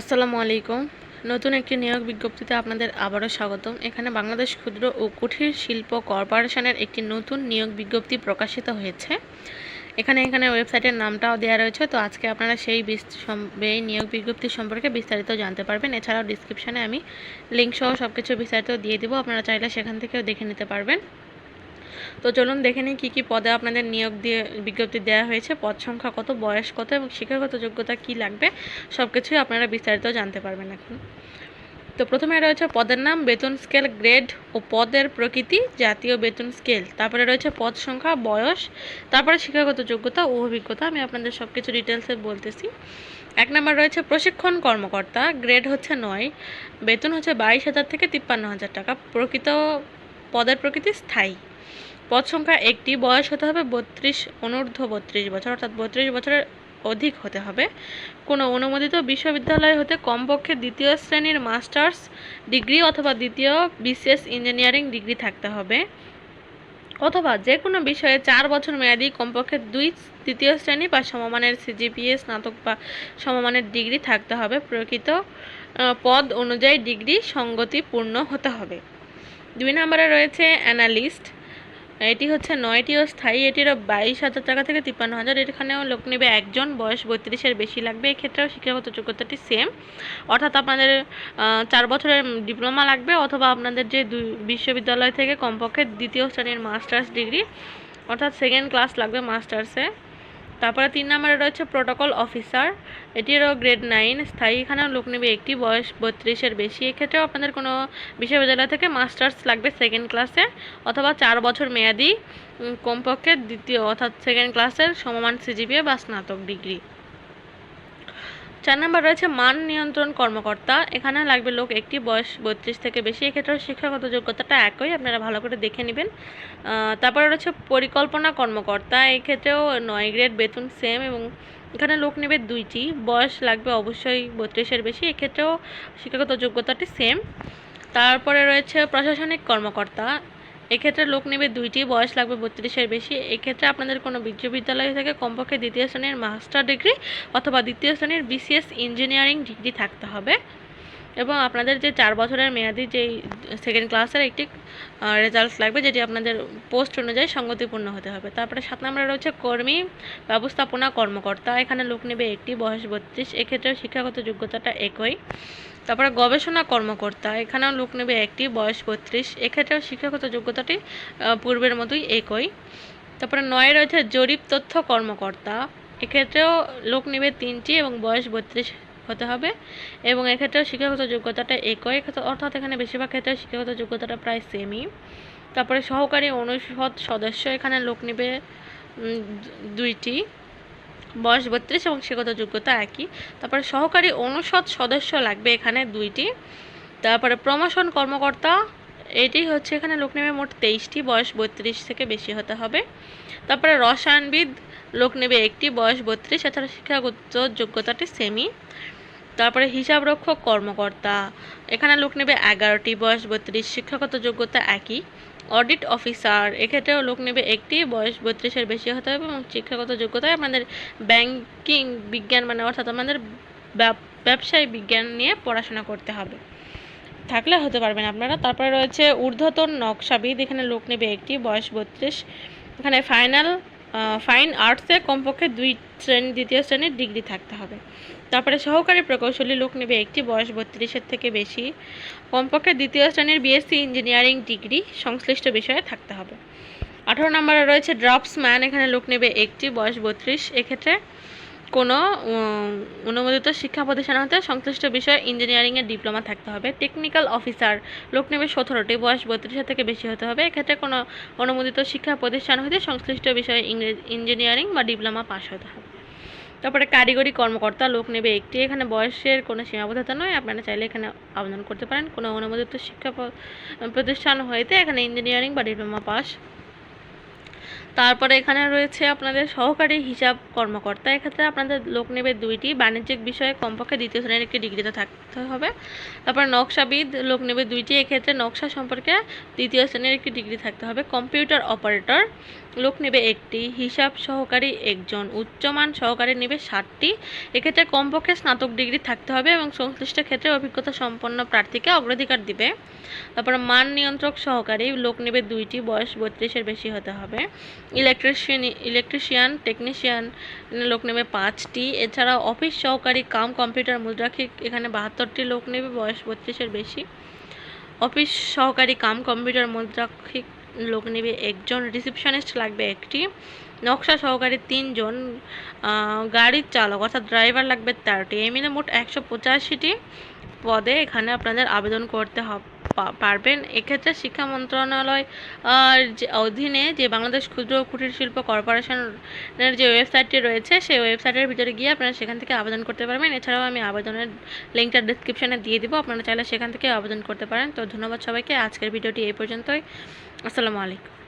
আসসালামু আলাইকুম। নতুন একটি নিয়োগ বিজ্ঞপ্তিতে আপনাদের আবারও স্বাগতম। এখানে বাংলাদেশ ক্ষুদ্র ও কুঠির শিল্প কর্পোরেশনের একটি নতুন নিয়োগ বিজ্ঞপ্তি প্রকাশিত হয়েছে। এখানে এখানে ওয়েবসাইটের নামটাও দেওয়া রয়েছে, তো আজকে আপনারা সেই এই নিয়োগ বিজ্ঞপ্তি সম্পর্কে বিস্তারিত জানতে পারবেন। এছাড়াও ডিসক্রিপশানে আমি লিঙ্ক সহ সব কিছু বিস্তারিত দিয়ে দিব, আপনারা চাইলে সেখান থেকেও দেখে নিতে পারবেন। তো চলুন দেখে নিই কী কী পদে আপনাদের নিয়োগ দিয়ে বিজ্ঞপ্তি দেওয়া হয়েছে। পদ সংখ্যা কত, বয়স কত এবং শিক্ষাগত যোগ্যতা কী লাগবে সব কিছুই আপনারা বিস্তারিত জানতে পারবেন এখন। তো প্রথমে রয়েছে পদের নাম, বেতন স্কেল, গ্রেড ও পদের প্রকৃতি, জাতীয় বেতন স্কেল। তারপরে রয়েছে পদ সংখ্যা, বয়স, তারপরে শিক্ষাগত যোগ্যতা ও অভিজ্ঞতা। আমি আপনাদের সব কিছু ডিটেলসে বলতেছি। এক নম্বর রয়েছে প্রশিক্ষণ কর্মকর্তা, গ্রেড হচ্ছে নয়, বেতন হচ্ছে বাইশ হাজার থেকে তিপ্পান্ন হাজার টাকা। প্রকৃত, পদের প্রকৃতি স্থায়ী। পদ সংখ্যা একটি বয়স হতে হবে বত্রিশ, অনূর্ধ্ব বত্রিশ বছর, অর্থাৎ বত্রিশ বছরের অধিক হতে হবে। কোনো অনুমোদিত বিশ্ববিদ্যালয় হতে কমপক্ষে দ্বিতীয় শ্রেণির মাস্টার্স ডিগ্রি অথবা দ্বিতীয় বিসিএস ইঞ্জিনিয়ারিং ডিগ্রি থাকতে হবে। অথবা যে কোনো বিষয়ে চার বছর মেয়াদি কমপক্ষে দুই তৃতীয় শ্রেণি বা সমমানের সিজিপিএ, স্নাতক বা সমমানের ডিগ্রি থাকতে হবে। প্রকৃত পদ অনুযায়ী ডিগ্রি সঙ্গতিপূর্ণ হতে হবে। দুই নম্বরে রয়েছে অ্যানালিস্ট। এটি হচ্ছে নয়টি ও স্থায়ী। এটিরও বাইশ হাজার টাকা থেকে তিপ্পান্ন হাজার। এখানেও লোক নেবে একজন, বয়স বত্রিশের বেশি লাগবে। এক্ষেত্রেও শিক্ষাগত যোগ্যতাটি সেম অর্থাৎ আপনাদের চার বছরের ডিপ্লোমা লাগবে অথবা আপনাদের যে বিশ্ববিদ্যালয় থেকে কমপক্ষে দ্বিতীয় শ্রেণির মাস্টার্স ডিগ্রি, অর্থাৎ সেকেন্ড ক্লাস লাগবে মাস্টার্সে। তারপরে তিন নম্বরে রয়েছে প্রোটোকল অফিসার এটিরও গ্রেড নাইন স্থায়ী এখানেও লোক নেবে একটি, বয়স বত্রিশের বেশি। এক্ষেত্রেও আপনাদের কোনো বিশ্ববিদ্যালয় থেকে মাস্টার্স লাগবে সেকেন্ড ক্লাসে অথবা চার বছর মেয়াদি কমপক্ষে দ্বিতীয় অর্থাৎ সেকেন্ড ক্লাসের সমমান সিজিপিএ বা স্নাতক ডিগ্রি চার নম্বর রয়েছে মান নিয়ন্ত্রণ কর্মকর্তা। এখানে লাগবে লোক একটি, বয়স বত্রিশ থেকে বেশি। এক্ষেত্রেও শিক্ষাগত যোগ্যতাটা একই, আপনারা ভালো করে দেখে নেবেন। তারপরে রয়েছে পরিকল্পনা কর্মকর্তা। এক্ষেত্রেও নয় গ্রেড বেতন সেম এবং এখানে লোক নেবে দুইটি। বয়স লাগবে অবশ্যই বত্রিশের বেশি। এক্ষেত্রেও শিক্ষাগত যোগ্যতাটি সেম তারপরে রয়েছে প্রশাসনিক কর্মকর্তা। এক্ষেত্রে লোক নেবে দুইটি, বয়স লাগবে বত্রিশের বেশি। এক্ষেত্রে আপনাদের কোনো বিশ্ববিদ্যালয় থেকে কমপক্ষে দ্বিতীয় শ্রেণির মাস্টার ডিগ্রি অথবা দ্বিতীয় শ্রেণির বিসিএস ইঞ্জিনিয়ারিং ডিগ্রি থাকতে হবে। এবং আপনাদের যে চার বছরের মেয়াদি যেই সেকেন্ড ক্লাসের একটি রেজাল্ট লাগবে, যেটি আপনাদের পোস্ট অনুযায়ী সঙ্গতিপূর্ণ হতে হবে। তারপরে সাত নম্বরে রয়েছে কর্মী ব্যবস্থাপনা কর্মকর্তা। এখানে লোক নেবে একটি, বয়স বত্রিশ। এক্ষেত্রেও শিক্ষাগত যোগ্যতাটা একই। তারপরে গবেষণা কর্মকর্তা। এখানেও লোক নেবে একটি, বয়স বত্রিশ। এক্ষেত্রেও শিক্ষাগত যোগ্যতাটি পূর্বের মতোই একই। তারপরে নয় রয়েছে জরিপ তথ্য কর্মকর্তা। এক্ষেত্রেও লোক নেবে তিনটি এবং বয়স বত্রিশ হতে হবে। এবং এক্ষেত্রেও শিক্ষাগত যোগ্যতাটা একই। অর্থাৎ এখানে বেশিরভাগ ক্ষেত্রে শিক্ষাগত যোগ্যতাটা প্রায় সেমই তারপরে সহকারী অনুষদ সদস্য এখানে লোক নেবে দুইটি। বয়স বত্রিশ এবং শিক্ষাগত যোগ্যতা একই। তারপরে সহকারী অনুষদ সদস্য লাগবে এখানে দুইটি। তারপরে প্রমোশন কর্মকর্তা, এটি হচ্ছে এখানে লোক নেবে মোট তেইশটি। বয়স বত্রিশ থেকে বেশি হতে হবে। তারপরে রসায়নবিদ লোক নেবে একটি বয়স বত্রিশ, এছাড়া শিক্ষাগত যোগ্যতাটি সেমি তারপরে হিসাবরক্ষক কর্মকর্তা। এখানে লোক নেবে এগারোটি, বয়স বত্রিশ, শিক্ষাগত যোগ্যতা একই। অডিট অফিসার এক্ষেত্রেও লোক নেবে একটি, বয়স বত্রিশের বেশি হতে হবে এবং শিক্ষাগত যোগ্যতায় আমাদের ব্যাংকিং বিজ্ঞান মানে অর্থাৎ আমাদের ব্যব- ব্যবসায় বিজ্ঞান নিয়ে পড়াশোনা করতে হবে। থাকলে হতে পারবেন আপনারা। তারপরে রয়েছে ঊর্ধ্বতন নকশাবিদ, এখানে লোক নেবে একটি, বয়স বত্রিশ। এখানে ফাইনাল ফাইন আর্টসে কমপক্ষে দুই শ্রেণি, দ্বিতীয় শ্রেণির ডিগ্রি থাকতে হবে। তারপরে সহকারী প্রকৌশলী লোক নেবে একটি, বয়স বত্রিশের থেকে বেশি। কমপক্ষে দ্বিতীয় শ্রেণির বিএসসি ইঞ্জিনিয়ারিং ডিগ্রি সংশ্লিষ্ট বিষয়ে থাকতে হবে। আঠারো নম্বরে রয়েছে ড্রপসম্যান এখানে লোক নেবে একটি, বয়স বত্রিশ। এক্ষেত্রে কোনো অনুমোদিত শিক্ষা প্রতিষ্ঠান হতে সংশ্লিষ্ট বিষয়ে ইঞ্জিনিয়ারিংয়ের ডিপ্লোমা থাকতে হবে। টেকনিক্যাল অফিসার, লোক নেবে সতেরোটি, বয়স বত্রিশের থেকে বেশি হতে হবে। এক্ষেত্রে কোনো অনুমোদিত শিক্ষা প্রতিষ্ঠান হতে সংশ্লিষ্ট বিষয়ে ইঞ্জিনিয়ারিং বা ডিপ্লোমা পাশ হতে হবে। তারপরে কারিগরি কর্মকর্তা, লোক নেবে একটি। এখানে বয়সের কোনো সীমাবদ্ধতা নয়। আপনারা চাইলে এখানে আবেদন করতে পারেন। কোনো অনুমোদিত শিক্ষা প্রতিষ্ঠান হইতে এখানে ইঞ্জিনিয়ারিং বা ডিপ্লোমা পাস তারপরে এখানে রয়েছে আপনাদের সহকারী হিসাব কর্মকর্তা। এক্ষেত্রে আপনাদের লোক নেবে দুইটি, বাণিজ্যিক বিষয়ে কমপক্ষে দ্বিতীয় শ্রেণির একটি ডিগ্রিতে থাকতে হবে। তারপরে নকশাবিদ লোক নেবে দুইটি, এক্ষেত্রে নকশা সম্পর্কে দ্বিতীয় শ্রেণির একটি ডিগ্রি থাকতে হবে, কম্পিউটার অপারেটর। লোক নেবে একটি, হিসাব সহকারী একজন, উচ্চমান সহকারী নেবে ষাটটি। এক্ষেত্রে কমপক্ষে স্নাতক ডিগ্রি থাকতে হবে এবং সংশ্লিষ্ট ক্ষেত্রে অভিজ্ঞতা সম্পন্ন প্রার্থীকে অগ্রাধিকার দিবে। তারপরে মান নিয়ন্ত্রক সহকারী, লোক নেবে দুইটি, বয়স বত্রিশের বেশি হতে হবে। ইলেকট্রিশিয়ান ইলেকট্রিশিয়ান, টেকনিশিয়ান লোক নেবে পাঁচটি। এছাড়া অফিস সহকারী, কাম, কম্পিউটার মুদ্রাক্ষিক এখানে বাহাত্তরটি লোক নেবে, বয়স বত্রিশের বেশি। অফিস সহকারী, কাম, কম্পিউটার মুদ্রাক্ষিক লোক নেবে, একজন রিসিপশনিস্ট লাগবে একটি, নকশা সহকারী তিনজন গাড়ির চালক অর্থাৎ ড্রাইভার লাগবে তেরোটি এই মিলে মোট একশো পঁচাশিটি পদে এখানে আপনাদের আবেদন করতে হবে। পারবেন। এক্ষেত্রে শিক্ষা মন্ত্রণালয় অধীনে যে বাংলাদেশ ক্ষুদ্র কুটির শিল্প কর্পোরেশনের যে ওয়েবসাইটটি রয়েছে, সেই ওয়েবসাইটের ভিতরে গিয়ে আপনারা সেখান থেকে আবেদন করতে পারবেন। এছাড়াও আমি আবেদনের লিঙ্কটা ডিসক্রিপশানে দিয়ে দিব। আপনারা চাইলে সেখান থেকে আবেদন করতে পারেন। তো ধন্যবাদ সবাইকে। আজকের ভিডিওটি এই পর্যন্তই। আসসালামু আলাইকুম।